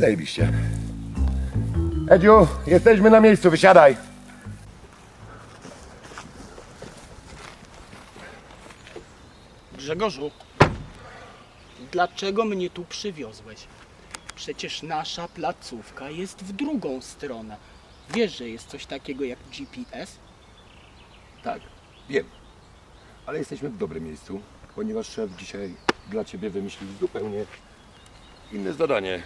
zajebiście. Edziu, jesteśmy na miejscu, wysiadaj. Grzegorzu, dlaczego mnie tu przywiozłeś? Przecież nasza placówka jest w drugą stronę. Wiesz, że jest coś takiego jak GPS? Tak, wiem. Ale jesteśmy w dobrym miejscu, ponieważ szef dzisiaj dla ciebie wymyślił zupełnie inne zadanie.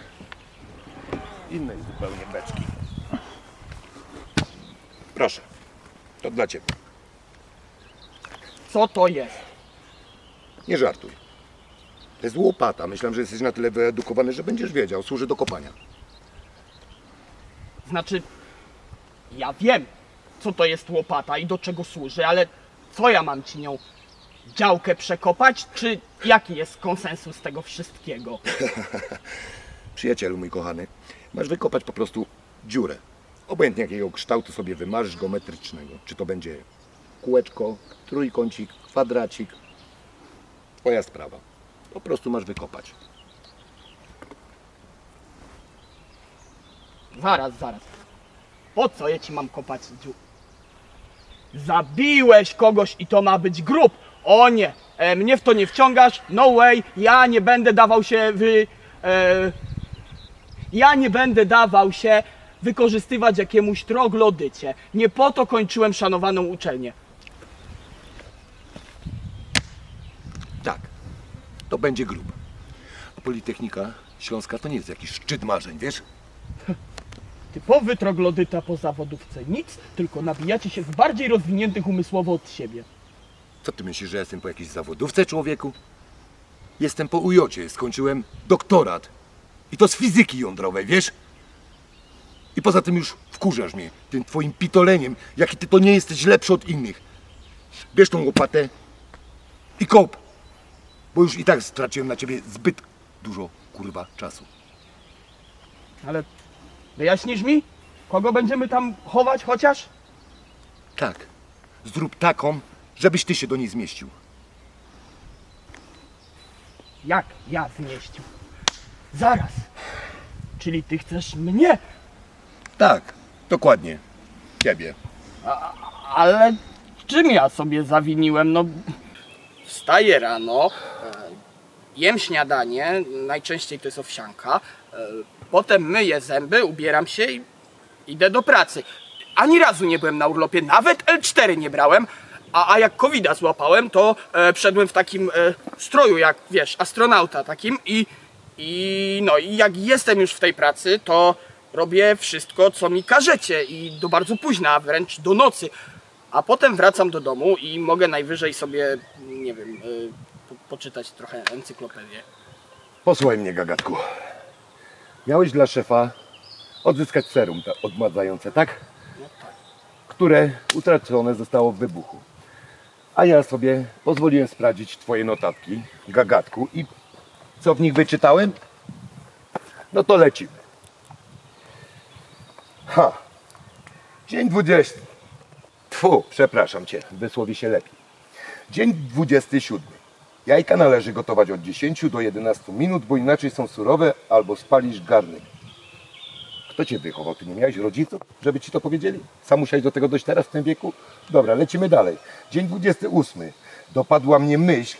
Innej zupełnie beczki. Proszę, to dla ciebie. Co to jest? Nie żartuj. To jest łopata. Myślałem, że jesteś na tyle wyedukowany, że będziesz wiedział. Służy do kopania. Znaczy, ja wiem, co to jest łopata i do czego służy, ale co ja mam ci nią? Działkę przekopać, czy jaki jest konsensus tego wszystkiego? Przyjacielu mój kochany, masz wykopać po prostu dziurę. Obojętnie jakiego kształtu sobie wymarzysz geometrycznego. Czy to będzie kółeczko, trójkącik, kwadracik. Twoja sprawa. Po prostu masz wykopać. Zaraz, zaraz. Po co ja ci mam kopać dziu? Zabiłeś kogoś i to ma być grób. O nie, e, mnie w to nie wciągasz. No way, ja nie będę dawał się wy... E, ja nie będę dawał się wykorzystywać jakiemuś troglodycie. Nie po to kończyłem szanowaną uczelnię. Tak, to będzie grób. A Politechnika Śląska to nie jest jakiś szczyt marzeń, wiesz? Typowy troglodyta po zawodówce. Nic, tylko nabijacie się z bardziej rozwiniętych umysłowo od siebie. Co ty myślisz, że jestem po jakiejś zawodówce, człowieku? Jestem po ujocie, skończyłem doktorat. I to z fizyki jądrowej, wiesz? I poza tym już wkurzasz mnie tym twoim pitoleniem, jaki ty to nie jesteś lepszy od innych. Bierz tą łopatę i kop. Bo już i tak straciłem na ciebie zbyt dużo, kurwa, czasu. Ale wyjaśnisz mi? Kogo będziemy tam chować chociaż? Tak, zrób taką, żebyś ty się do niej zmieścił. Jak ja zmieścił? Zaraz. Czyli ty chcesz mnie? Tak, dokładnie. Ciebie. Ale czym ja sobie zawiniłem? No, wstaję rano, e, jem śniadanie, najczęściej to jest owsianka, e, potem myję zęby, ubieram się i idę do pracy. Ani razu nie byłem na urlopie, nawet L4 nie brałem, a, a jak covid złapałem, to e, wszedłem w takim e, stroju, jak wiesz, astronauta takim i, i no i jak jestem już w tej pracy, to robię wszystko, co mi każecie i do bardzo późna, wręcz do nocy. A potem wracam do domu i mogę najwyżej sobie, nie wiem, y, po, poczytać trochę encyklopedię. Posłuchaj mnie, gagatku. Miałeś dla szefa odzyskać serum te odmładzające, tak? No tak. Które utracone zostało w wybuchu. A ja sobie pozwoliłem sprawdzić twoje notatki, gagatku, i co w nich wyczytałem? No to lecimy. Ha! Dzień 20. Tfu, przepraszam cię, wysłowi się lepiej. Dzień 27. Jajka należy gotować od 10 do 11 minut, bo inaczej są surowe albo spalisz garnek. Kto cię wychował? Ty nie miałeś rodziców, żeby ci to powiedzieli? Sam musiałeś do tego dojść teraz w tym wieku? Dobra, lecimy dalej. Dzień 28. Dopadła mnie myśl,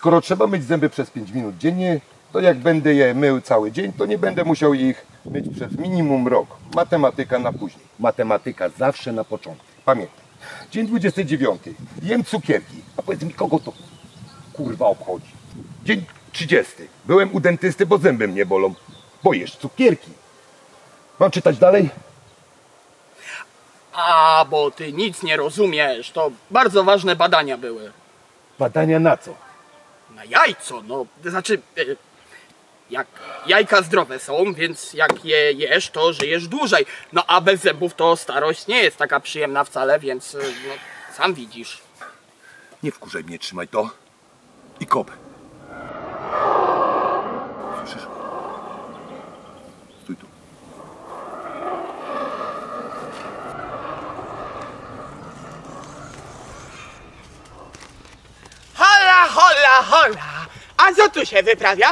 skoro trzeba myć zęby przez 5 minut dziennie, to jak będę je mył cały dzień, to nie będę musiał ich myć przez minimum rok. Matematyka na później. Matematyka zawsze na początek. Pamiętaj. Dzień 29. Jem cukierki. A powiedz mi, kogo to kurwa obchodzi? Dzień 30. Byłem u dentysty, bo zęby mnie bolą. Bo jesz cukierki. Mam czytać dalej? A, bo ty nic nie rozumiesz, to bardzo ważne badania były. Badania na co? Na jajco, no, znaczy, y, jak jajka zdrowe są, więc jak je jesz, to żyjesz dłużej. No a bez zębów to starość nie jest taka przyjemna wcale, więc y, no, sam widzisz. Nie wkurzaj mnie, trzymaj to. I kop. Hola! A co tu się wyprawia?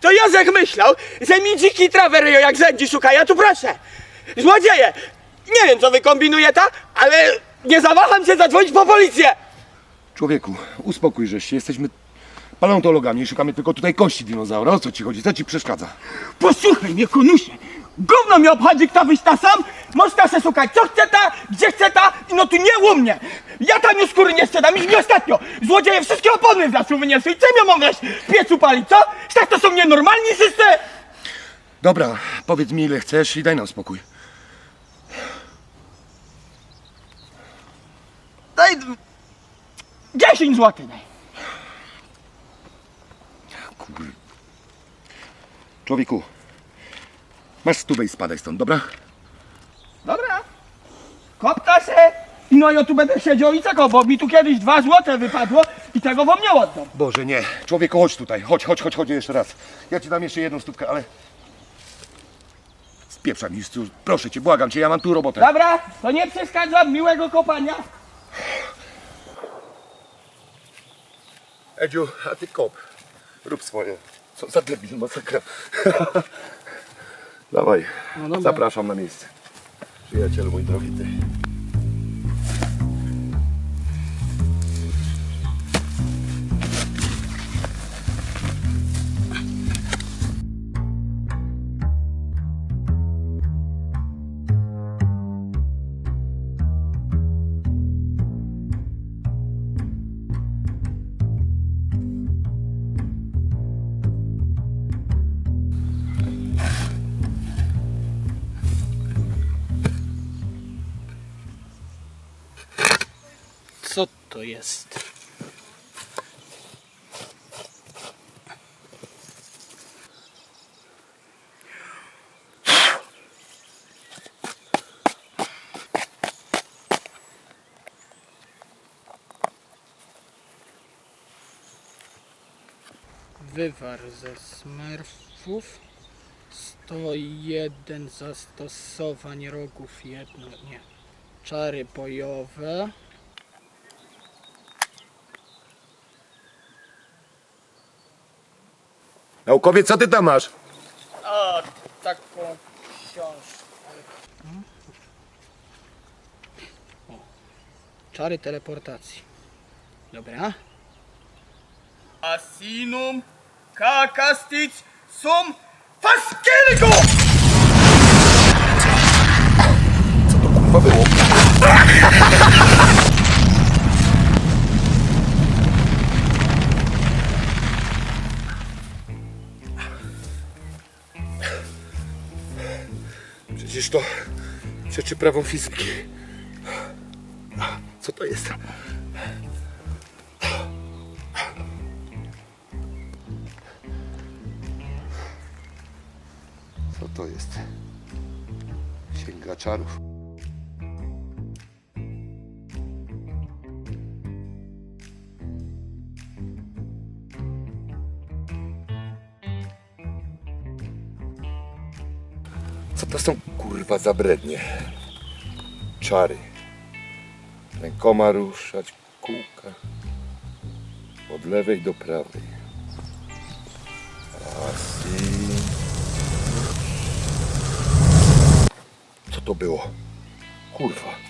to Józef myślał, że mi dziki trawę ryją jak zędzi szuka, ja tu proszę. Złodzieje! Nie wiem co wy kombinujecie, ale nie zawaham się zadzwonić po policję! Człowieku, uspokójże się, jesteśmy paleontologami i szukamy tylko tutaj kości dinozaura. O co ci chodzi? Co ci przeszkadza? Posłuchaj mnie, konusie! Gówno mnie obchodzi, kto wyś ta sam! Można se szukać, co chce ta, gdzie chce ta, i no tu nie u mnie! Ja tam już skóry nie sprzedam, już mi ostatnio! Złodzieje wszystkie opony z lasu wyniosły i co ja mam weź w piecu palić, co? Tak to są nienormalni wszyscy! Dobra, powiedz mi ile chcesz i daj nam spokój. Daj... d- 10 złotych daj. Człowieku, masz stówę i spadaj stąd, dobra? Dobra. Kopta se i no ja tu będę siedział i czekał, bo mi tu kiedyś dwa złote wypadło i tego wam nie oddam. Boże, nie. Człowieku, chodź tutaj. Chodź, chodź, chodź, chodź jeszcze raz. Ja ci dam jeszcze jedną stówkę, ale... Spieprzaj mi, Stu. proszę cię, błagam cię, ja mam tu robotę. Dobra, to nie przeszkadzam, miłego kopania. Edziu, a ty kop. Rób swoje. Co za debil, masakra. Dawaj, No zapraszam na miejsce. Przyjacielu mój drogi ty. To jest? Wywar ze smerfów. 101 zastosowań rogów jedno nie. Czary bojowe Naukowiec, co ty tam masz? A, taką książkę. O, czary teleportacji. Dobra. Asinum kakastic sum fascelgo! Co było? Przecież to przeczy prawą fizyki. Co to jest? Co to jest? Księga czarów. Są kurwa za brednie? Czary. Rękoma ruszać kółka. Od lewej do prawej. Co to było? Kurwa.